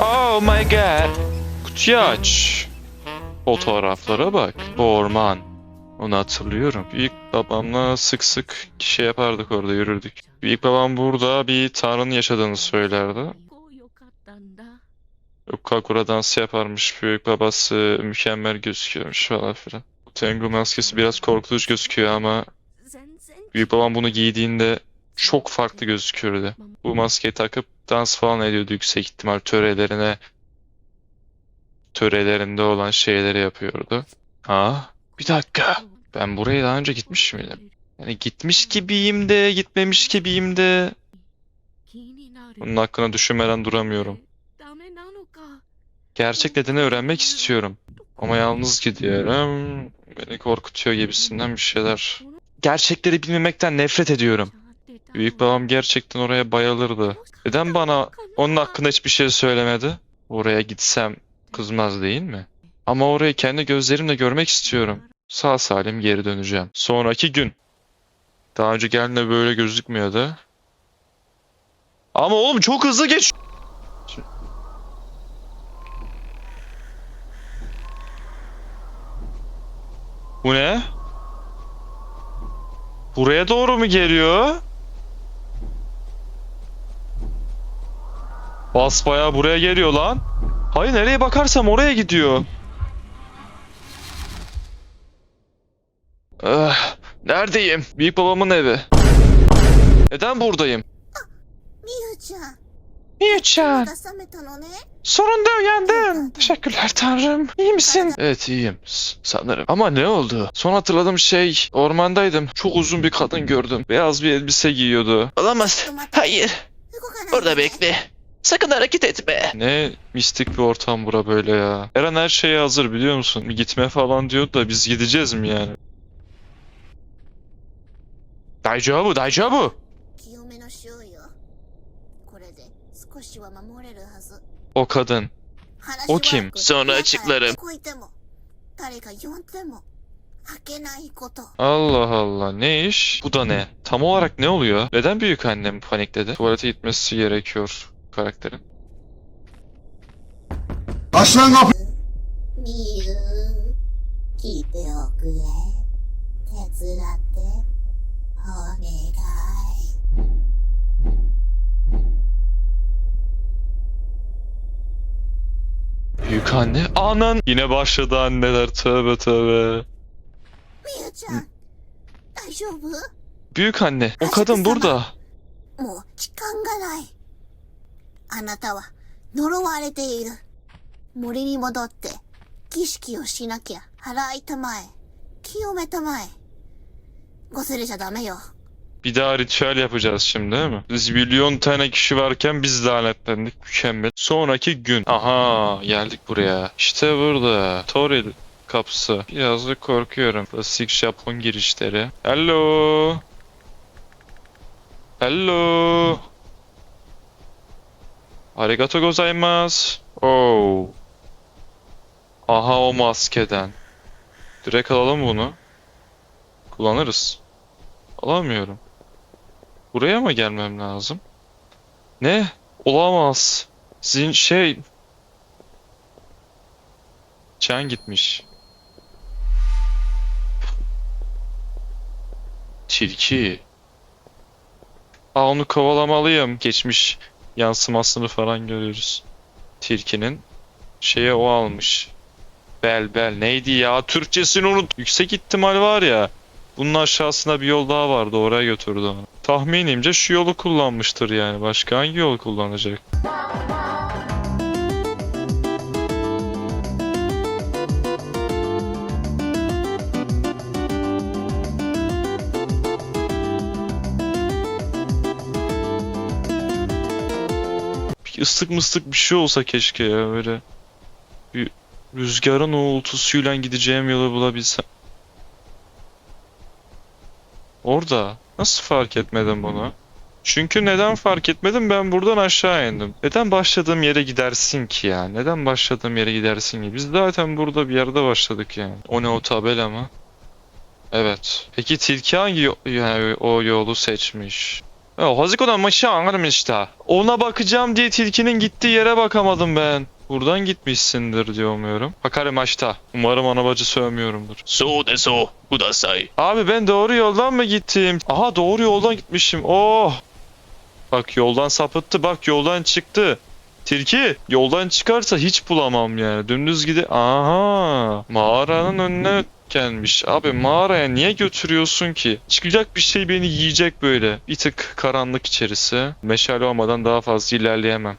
Oh my god. Kutuyu aç. Fotoğraflara bak. Bu orman. Onu hatırlıyorum. Büyük babamla sık sık şey yapardık orada yürürdük. Büyük babam burada bir tanrının yaşadığını söylerdi. Kakura dansı yaparmış. Büyük babası mükemmel gözüküyormuş falan filan. Tengu maskesi biraz korkutucu gözüküyor ama Büyük babam bunu giydiğinde çok farklı gözüküyordu. Bu maskeyi takıp dans falan ediyordu yüksek ihtimal törelerine törelerinde olan şeyleri yapıyordu. Ha? Bir dakika. Ben buraya daha önce gitmiş miydim? Yani gitmiş gibiyim de, gitmemiş gibiyim de. Bunun hakkında düşünmeden duramıyorum. Gerçek nedeni öğrenmek istiyorum. Ama yalnız gidiyorum. Beni korkutuyor gibisinden bir şeyler. Gerçekleri bilmemekten nefret ediyorum. Büyük babam gerçekten oraya bayılırdı. Neden bana onun hakkında hiçbir şey söylemedi? Oraya gitsem kızmaz değil mi? Ama orayı kendi gözlerimle görmek istiyorum. Sağ salim geri döneceğim. Sonraki gün. Daha önce geldiğinde böyle gözükmüyordu. Ama oğlum çok hızlı geç. Bu ne? Buraya doğru mu geliyor? Basbayağı buraya geliyor lan. Hayır nereye bakarsam oraya gidiyor. Ah, neredeyim? Büyük babamın evi. Neden buradayım? みゆちゃん Niçin? Sonunda uyandın. Teşekkürler tanrım. İyi misin? Evet iyiyim sanırım. Ama ne oldu? Son hatırladığım şey ormandaydım. Çok uzun bir kadın gördüm. Beyaz bir elbise giyiyordu. Olamaz. Hayır. Burada bekle. Sakın hareket etme. Ne mistik bir ortam bura böyle ya. Eren her şeye hazır biliyor musun? Gitme falan diyor da biz gideceğiz mi yani? Daycabı, daycabı. O kadın. O kim? Sonra açıklarım. Allah Allah ne iş? Bu da ne? Tam olarak ne oluyor? Neden büyük annem panikledi? Tuvalete gitmesi gerekiyor karakterin. Aç lan kapı! anne. Anan. Yine başladı anneler. Tövbe tövbe. Büyük anne. O kadın burada. Anata bir daha ritüel yapacağız şimdi değil mi? Biz milyon tane kişi varken biz lanetlendik. Mükemmel. Sonraki gün. Aha geldik buraya. İşte burada. Toril kapısı. Biraz da korkuyorum. Klasik Japon girişleri. Hello. Hello. Arigato gozaimasu. Oh. Aha o maskeden. Direkt alalım bunu. Kullanırız. Alamıyorum. Buraya mı gelmem lazım? Ne? Olamaz. Sizin şey... Çen gitmiş. Tilki. Aa onu kovalamalıyım. Geçmiş yansımasını falan görüyoruz. Tilkinin. Şeye o almış. Bel bel neydi ya? Türkçesini unut. Yüksek ihtimal var ya. Bunun aşağısında bir yol daha vardı. Oraya götürdü onu. Tahminimce şu yolu kullanmıştır yani. Başka hangi yol kullanacak? Bir ıslık mıslık bir şey olsa keşke ya böyle. Bir rüzgarın uğultusuyla gideceğim yolu bulabilsem. Orada. Nasıl fark etmedim bunu? Çünkü neden fark etmedim? Ben buradan aşağı indim. Neden başladığım yere gidersin ki ya? Neden başladığım yere gidersin ki? Biz zaten burada bir yerde başladık yani. O ne o tabela mı? Evet. Peki tilki hangi yani o yolu seçmiş? Ya Haziko'dan maçı anlarım işte. Ona bakacağım diye tilkinin gittiği yere bakamadım ben. Buradan gitmişsindir diye umuyorum. Bakarım açta. Umarım ana bacı sövmüyorumdur. So de so. Kudasai. Abi ben doğru yoldan mı gittim? Aha doğru yoldan gitmişim. Oh. Bak yoldan sapıttı. Bak yoldan çıktı. Tilki yoldan çıkarsa hiç bulamam yani. Dümdüz gide... Aha. Mağaranın önüne gelmiş. Abi mağaraya niye götürüyorsun ki? Çıkacak bir şey beni yiyecek böyle. Bir tık karanlık içerisi. Meşale olmadan daha fazla ilerleyemem.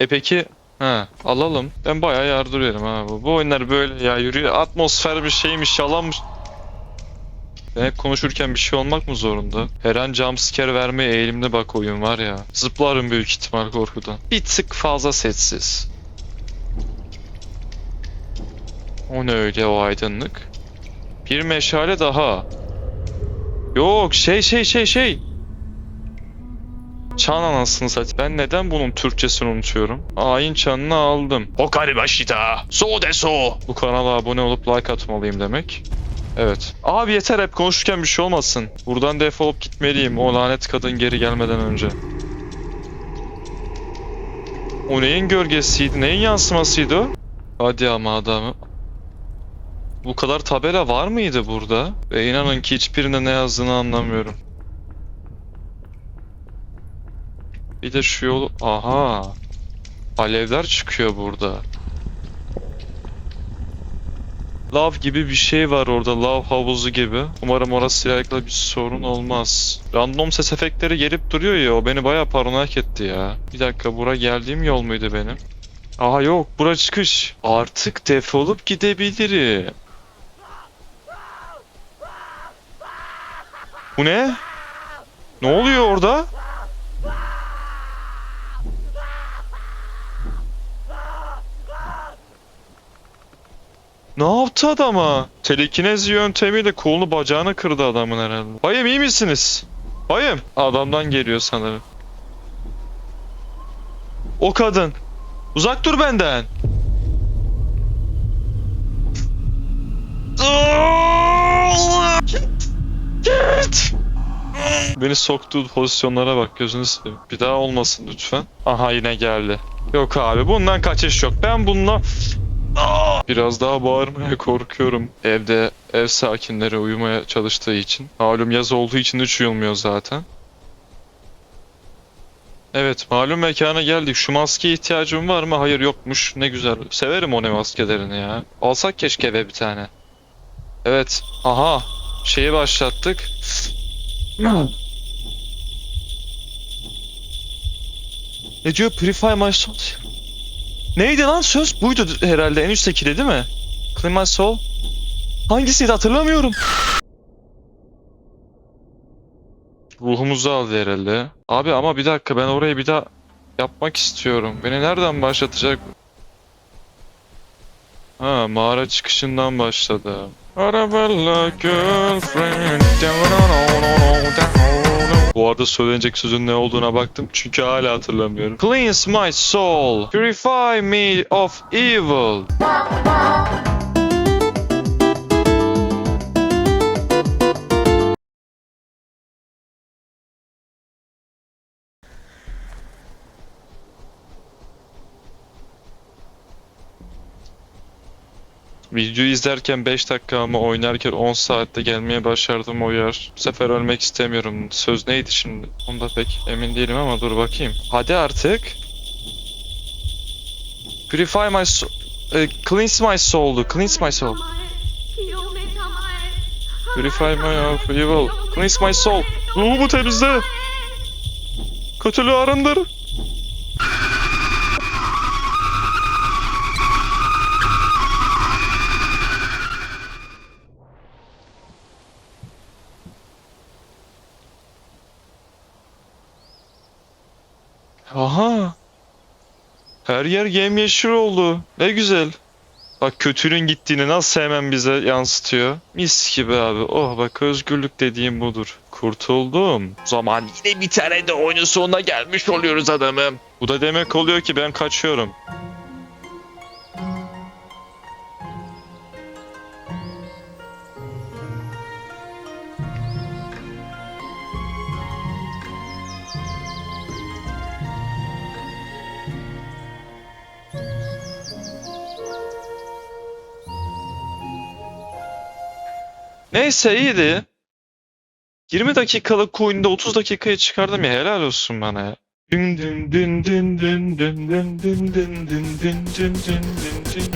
E peki He alalım. Ben bayağı yardırıyorum ha. Bu, bu oyunlar böyle ya yürüyor. Atmosfer bir şeymiş yalanmış. Ben hep konuşurken bir şey olmak mı zorunda? Her an jumpscare vermeye eğilimli bak oyun var ya. Zıplarım büyük ihtimal korkudan. Bir tık fazla sessiz. O ne öyle o aydınlık? Bir meşale daha. Yok şey şey şey şey. Çan anasını satayım. Ben neden bunun Türkçesini unutuyorum? Ayin çanını aldım. Hokari başita. So de so. Bu kanala abone olup like atmalıyım demek. Evet. Abi yeter hep konuşurken bir şey olmasın. Buradan defolup gitmeliyim o lanet kadın geri gelmeden önce. O neyin gölgesiydi? Neyin yansımasıydı? Hadi ama adamı. Bu kadar tabela var mıydı burada? Ve inanın ki hiçbirinde ne yazdığını anlamıyorum. Bir de şu yolu... Aha! Alevler çıkıyor burada. Lav gibi bir şey var orada. Lav havuzu gibi. Umarım orasıyla alakalı bir sorun olmaz. Random ses efektleri gelip duruyor ya. O beni bayağı paranoyak etti ya. Bir dakika bura geldiğim yol muydu benim? Aha yok. Bura çıkış. Artık defolup gidebilirim. Bu ne? Ne oluyor orada? Ne yaptı adama? Telekinezi yöntemiyle kolunu bacağını kırdı adamın herhalde. Bayım iyi misiniz? Bayım. Adamdan geliyor sanırım. O kadın. Uzak dur benden. Git. Beni soktuğu pozisyonlara bak gözünü seveyim. Bir daha olmasın lütfen. Aha yine geldi. Yok abi bundan kaçış yok. Ben bununla Biraz daha bağırmaya korkuyorum. Evde ev sakinleri uyumaya çalıştığı için. Malum yaz olduğu için hiç uyulmuyor zaten. Evet malum mekana geldik. Şu maskeye ihtiyacım var mı? Hayır yokmuş. Ne güzel. Severim o ne maskelerini ya. Alsak keşke eve bir tane. Evet. Aha. Şeyi başlattık. Ne diyor? Purify my soul. Neydi lan söz? Buydu herhalde en üsttekiydi değil mi? Clean my. Hangisiydi hatırlamıyorum. Ruhumuzu aldı herhalde. Abi ama bir dakika ben orayı bir daha yapmak istiyorum. Beni nereden başlatacak? Ha mağara çıkışından başladı. Arabella girlfriend. Bu arada söylenecek sözün ne olduğuna baktım çünkü hala hatırlamıyorum. Cleanse my soul. Purify me of evil. Videoyu izlerken 5 dakika ama oynarken 10 saatte gelmeye başardım o yer. Bu sefer ölmek istemiyorum. Söz neydi şimdi? Onda pek emin değilim ama dur bakayım. Hadi artık. Purify my soul. E, cleanse my soul'du. Cleanse my soul. Purify my evil. Cleanse my soul. Ruhumu temizle. Kötülüğü arındır. Aha. Her yer yemyeşil oldu. Ne güzel. Bak kötünün gittiğini nasıl hemen bize yansıtıyor. Mis gibi abi. Oh bak özgürlük dediğim budur. Kurtuldum. O zaman yine bir tane de oyunun sonuna gelmiş oluyoruz adamım. bu da demek oluyor ki ben kaçıyorum. Neyse iyiydi. 20 dakikalık oyunda 30 dakikaya çıkardım ya helal olsun bana ya. Dün dün dün dün dün dün dün dün dün dün dün dün dün dün.